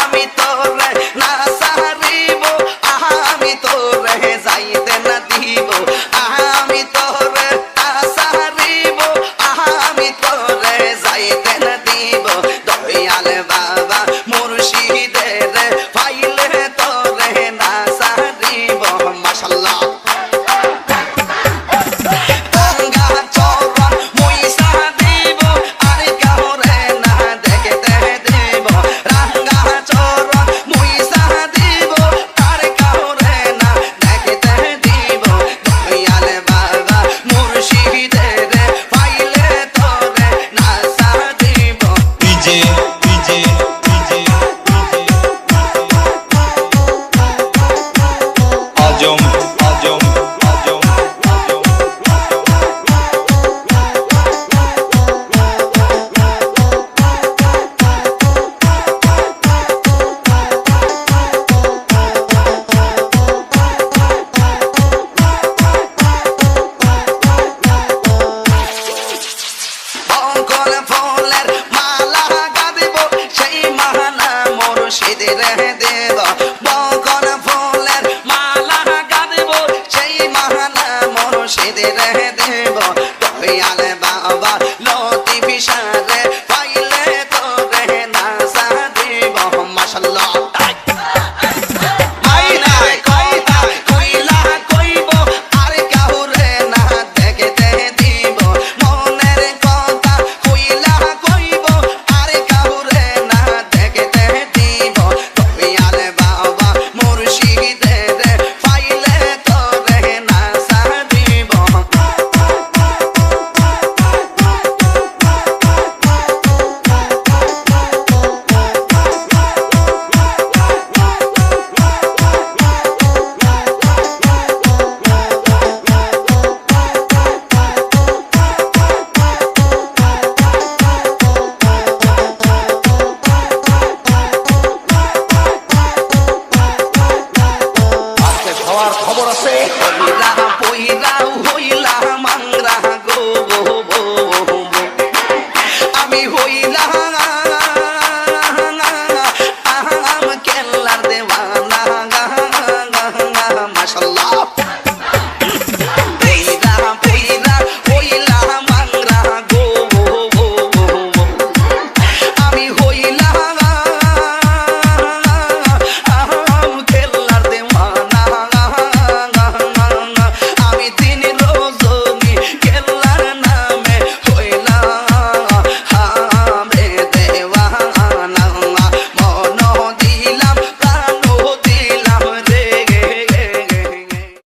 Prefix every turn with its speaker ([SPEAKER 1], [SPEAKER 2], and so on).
[SPEAKER 1] আমি তো না সারিব আমি তো তোরে যাইতে দে রে হওয়ার খবর আছে? হইলা হইলা মাংরা।